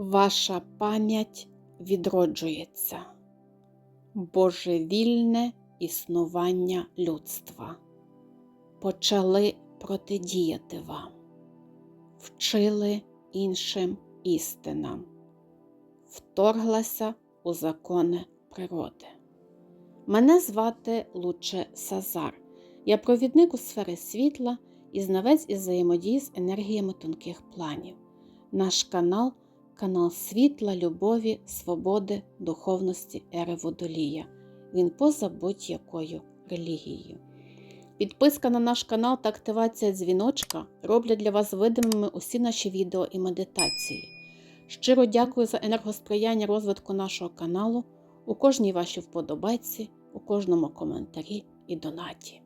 Ваша пам'ять відроджується. Божевільне існування людства. Почали протидіяти вам, вчили іншим істинам, вторглася у закони природи. Мене звати Луче Сазар. Я провідник у сфери світла і знавець із взаємодії з енергіями тонких планів. Наш канал канал світла, любові, свободи, духовності, ери водолія. Він поза будь-якою релігією. Підписка на наш канал та активація дзвіночка роблять для вас видимими усі наші відео і медитації. Щиро дякую за енергосприяння розвитку нашого каналу, у кожній вашій вподобайці, у кожному коментарі і донаті.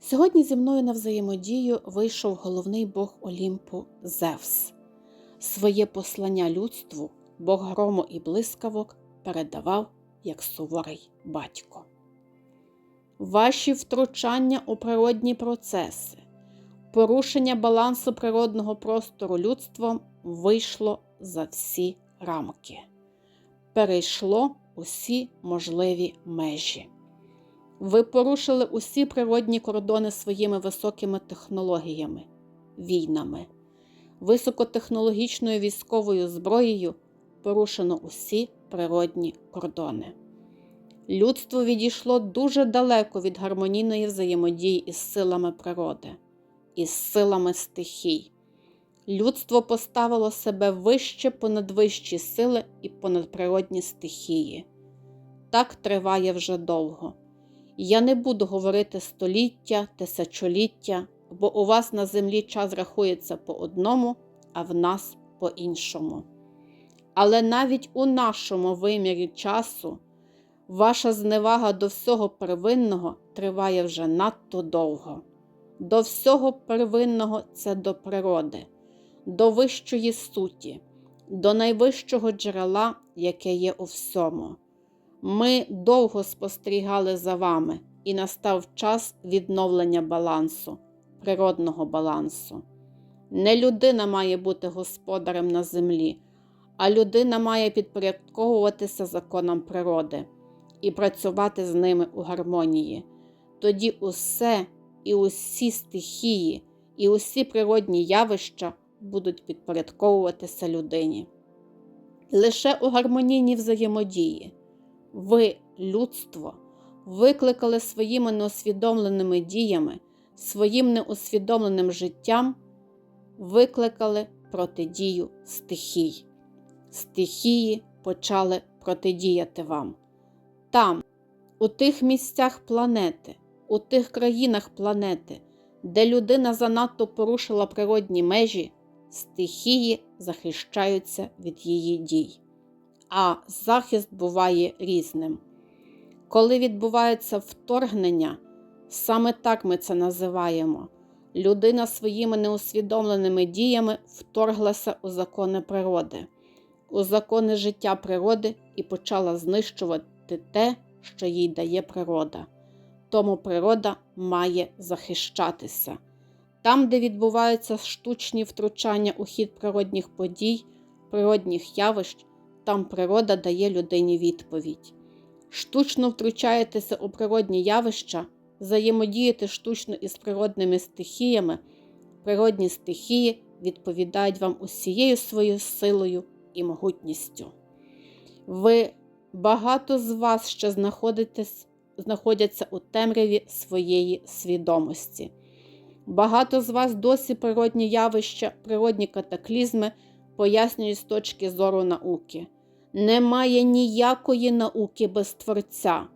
Сьогодні зі мною на взаємодію вийшов головний Бог Олімпу Зевс. Своє послання людству Бог грому і блискавок передавав як суворий батько. Ваші втручання у природні процеси, порушення балансу природного простору людством вийшло за всі рамки, перейшло усі можливі межі. Ви порушили усі природні кордони своїми високими технологіями, війнами високотехнологічною військовою зброєю порушено усі природні кордони. Людство відійшло дуже далеко від гармонійної взаємодії із силами природи, із силами стихій. Людство поставило себе вище понад вищі сили і понад природні стихії. Так триває вже довго. Я не буду говорити століття, тисячоліття, бо у вас на землі час рахується по одному, а в нас по іншому. Але навіть у нашому вимірі часу ваша зневага до всього первинного триває вже надто довго. До всього первинного це до природи, до вищої суті, до найвищого джерела, яке є у всьому. Ми довго спостерігали за вами, і настав час відновлення балансу природного балансу. Не людина має бути господарем на землі, а людина має підпорядковуватися законам природи і працювати з ними у гармонії. Тоді усе і усі стихії, і усі природні явища будуть підпорядковуватися людині. Лише у гармонійній взаємодії ви, людство, викликали своїми неосвідомленими діями своїм неусвідомленим життям викликали протидію стихій. Стихії почали протидіяти вам. Там, у тих місцях планети, у тих країнах планети, де людина занадто порушила природні межі, стихії захищаються від її дій. А захист буває різним. Коли відбувається вторгнення, Саме так ми це називаємо. Людина своїми неусвідомленими діями вторглася у закони природи, у закони життя природи і почала знищувати те, що їй дає природа. Тому природа має захищатися. Там, де відбуваються штучні втручання у хід природних подій, природних явищ, там природа дає людині відповідь. Штучно втручаєтеся у природні явища взаємодіяти штучно із природними стихіями, природні стихії відповідають вам усією своєю силою і могутністю. Ви багато з вас ще знаходяться у темряві своєї свідомості. Багато з вас досі природні явища, природні катаклізми пояснюють з точки зору науки. Немає ніякої науки без Творця.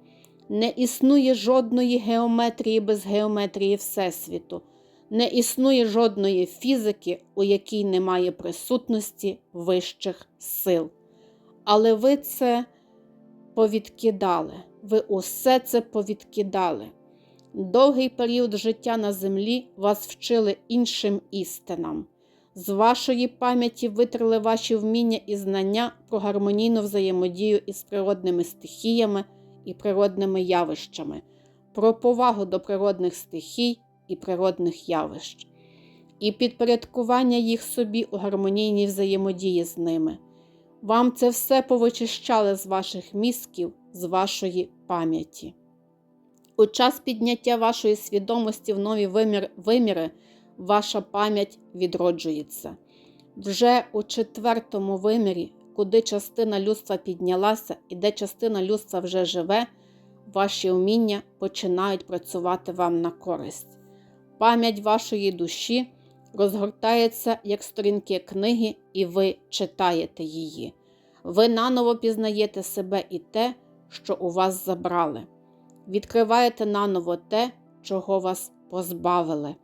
Не існує жодної геометрії без геометрії Всесвіту, не існує жодної фізики, у якій немає присутності вищих сил. Але ви це повідкидали, ви усе це повідкидали. Довгий період життя на землі вас вчили іншим істинам. З вашої пам'яті витрили ваші вміння і знання про гармонійну взаємодію із природними стихіями і природними явищами, про повагу до природних стихій і природних явищ. і підпорядкування їх собі у гармонійній взаємодії з ними. Вам це все повичищали з ваших мізків, з вашої пам'яті. У час підняття вашої свідомості в нові вимір, виміри ваша пам'ять відроджується. Вже у четвертому вимірі, куди частина людства піднялася і де частина людства вже живе, ваші вміння починають працювати вам на користь. Пам'ять вашої душі розгортається як сторінки книги, і ви читаєте її. Ви наново пізнаєте себе і те, що у вас забрали. Відкриваєте наново те, чого вас позбавили.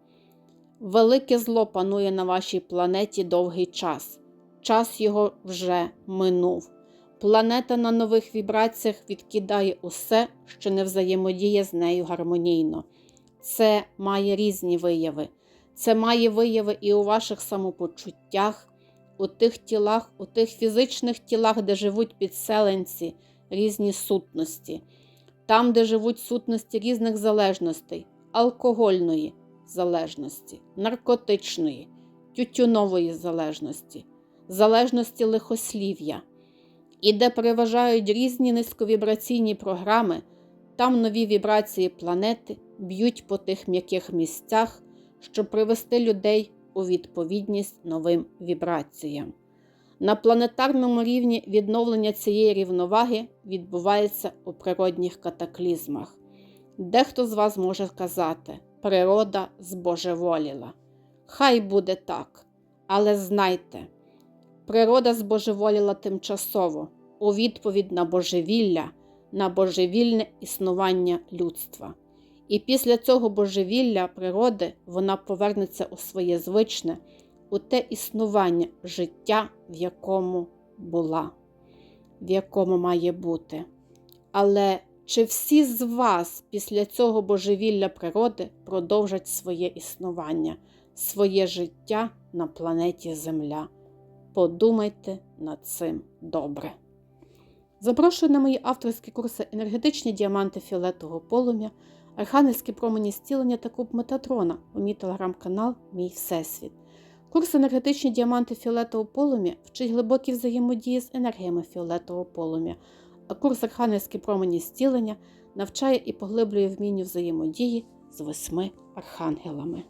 Велике зло панує на вашій планеті довгий час. Час його вже минув. Планета на нових вібраціях відкидає усе, що не взаємодіє з нею гармонійно. Це має різні вияви. Це має вияви і у ваших самопочуттях, у тих тілах, у тих фізичних тілах, де живуть підселенці, різні сутності, там, де живуть сутності різних залежностей, алкогольної залежності, наркотичної, тютюнової залежності, залежності лихослів'я. І де переважають різні низьковібраційні програми, там нові вібрації планети б'ють по тих м'яких місцях, щоб привести людей у відповідність новим вібраціям. На планетарному рівні відновлення цієї рівноваги відбувається у природних катаклізмах. Дехто з вас може казати, природа збожеволіла. Хай буде так, але знайте, природа збожеволіла тимчасово у відповідь на божевілля, на божевільне існування людства. І після цього божевілля природи вона повернеться у своє звичне, у те існування життя, в якому була, в якому має бути. Але чи всі з вас після цього божевілля природи продовжать своє існування, своє життя на планеті Земля? Подумайте над цим добре. Запрошую на мої авторські курси енергетичні діаманти фіолетового полум'я, архангельські промені зцілення та куб Метатрона у мій телеграм-канал Мій Всесвіт. Курс енергетичні діаманти фіолетового полум'я вчить глибокі взаємодії з енергіями фіолетового полум'я, а курс архангельські промені зцілення навчає і поглиблює вмінню взаємодії з восьми архангелами.